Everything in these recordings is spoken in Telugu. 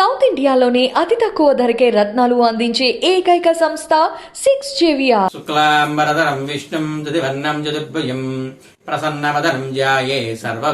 సౌత్ ఇండియాలోనే అతి తక్కువ ధరకే రత్నాలు అందించే ఏకైక సంస్థ సిక్స్ జేవియా శుక్లాంబరధరం విష్ణుం చతుర్వర్ణం చతుర్భుజం ప్రసన్నవదనం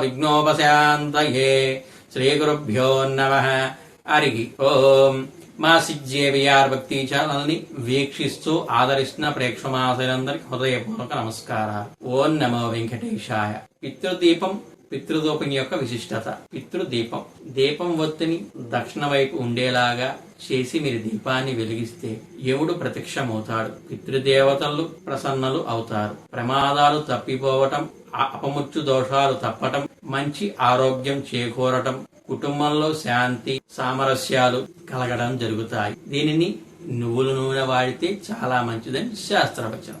విఘ్నోపశాంతయే శ్రీ గురుభ్యో నమ. అరిగి ఓం. మా సిజ్జేవిఆర్ భక్తి ఛానల్ని వీక్షిస్తూ ఆదరిస్తున్న ప్రేక్షమాశలందరికి హృదయపూర్వక నమస్కారాలు. ఓం నమో వెంకటేశాయ. పితృదీపం పితృదూపం యొక్క విశిష్టత. పితృదీపం. దీపం ఒత్తిని దక్షిణ వైపు ఉండేలాగా చేసి మీరు దీపాన్ని వెలిగిస్తే యముడు ప్రత్యక్షమవుతాడు. పితృదేవతలు ప్రసన్నలు అవుతారు. ప్రమాదాలు తప్పిపోవటం అపముచ్చు దోషాలు తప్పటం మంచి ఆరోగ్యం చేకూరటం కుటుంబంలో శాంతి సామరస్యాలు కలగడం జరుగుతాయి. దీనిని నువ్వుల నూనె వాడితే చాలా మంచిదని శాస్త్రవచనం.